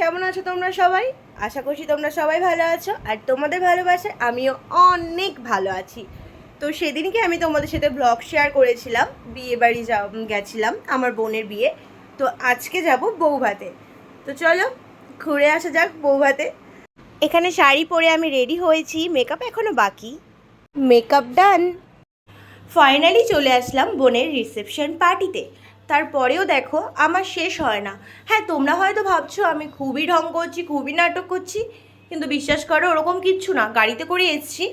কেমন আছো তোমরা সবাই? আশা করছি তোমরা সবাই ভালো আছো, আর তোমাদের ভালোবাসে আমিও অনেক ভালো আছি। তো সেদিনকে আমি তোমাদের সাথে ব্লগ শেয়ার করেছিলাম, বিয়ে বাড়ি যা গেছিলাম, আমার বোনের বিয়ে। তো আজকে যাব বৌভাতে। তো চলো, ঘুরে আসা যাক বৌভাতে। এখানে শাড়ি পরে আমি রেডি হয়েছি মেকআপ এখনও বাকি। মেকআপ ডান ফাইনালি চলে আসলাম বোনের রিসেপশন পার্টিতে তারপরেও দেখো, আমার শেষ হয় না। হ্যাঁ তোমরা হয়তো ভাবছ আমি খুবই ঢং করছি, খুবই নাটক করছি, কিন্তু বিশ্বাস করো, ওরকম কিচ্ছু না। গাড়িতে করে এসেছি,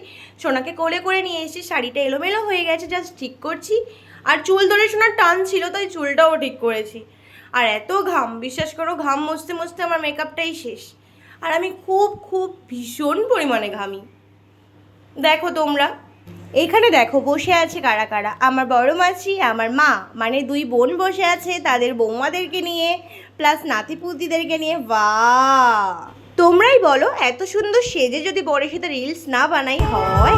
সোনাকে কোলে করে নিয়ে এসেছি, শাড়িটা এলোমেলো হয়ে গেছে জাস্ট ঠিক করছি। আর চুল ধরে সোনার টান ছিল, তাই চুলটাও ঠিক করেছি। আর এত ঘাম, বিশ্বাস করো, ঘাম মুছতে মুছতে আমার মেকআপটাই শেষ। আর আমি খুব খুব ভীষণ পরিমাণে ঘামি। দেখো তোমরা এখানে দেখো বসে আছে কারা কারা? আমার বড় মাছি আমার মা। মানে দুই বোন বসে আছে তাদের বৌমাদেরকে নিয়ে প্লাস নাতিপুতিদেরকে নিয়ে। বা তোমরাই বলো, এত সুন্দর সেজে যদি বড় সাথে রিলস না বানাই হয়?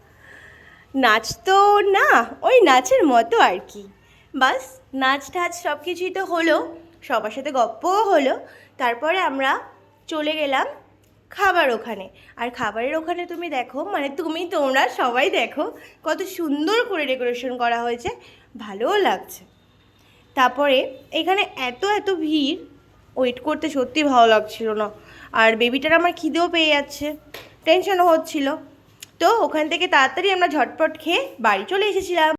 নাচ তো না, ওই নাচের মতো আর কি। বাস, নাচ টাচ সব কিছুই তো হলো, সবার সাথে গপ্পও হলো। তারপরে আমরা চলে গেলাম খাবার ওখানে। আর খাবারের ওখানে তুমি দেখো মানে তুমি তোমরা সবাই দেখো, কত সুন্দর করে ডেকোরেশন করা হয়েছে, ভালোও লাগছে। তারপরে এখানে এত এত ভিড়, ওয়েট করতে সত্যি ভালো লাগছিল না। আর বেবিটার আমার খিদেও পেয়ে যাচ্ছে টেনশনও হচ্ছিল। তো ওখান থেকে তাড়াতাড়ি আমরা ঝটপট খেয়ে বাড়ি চলে এসেছিলাম।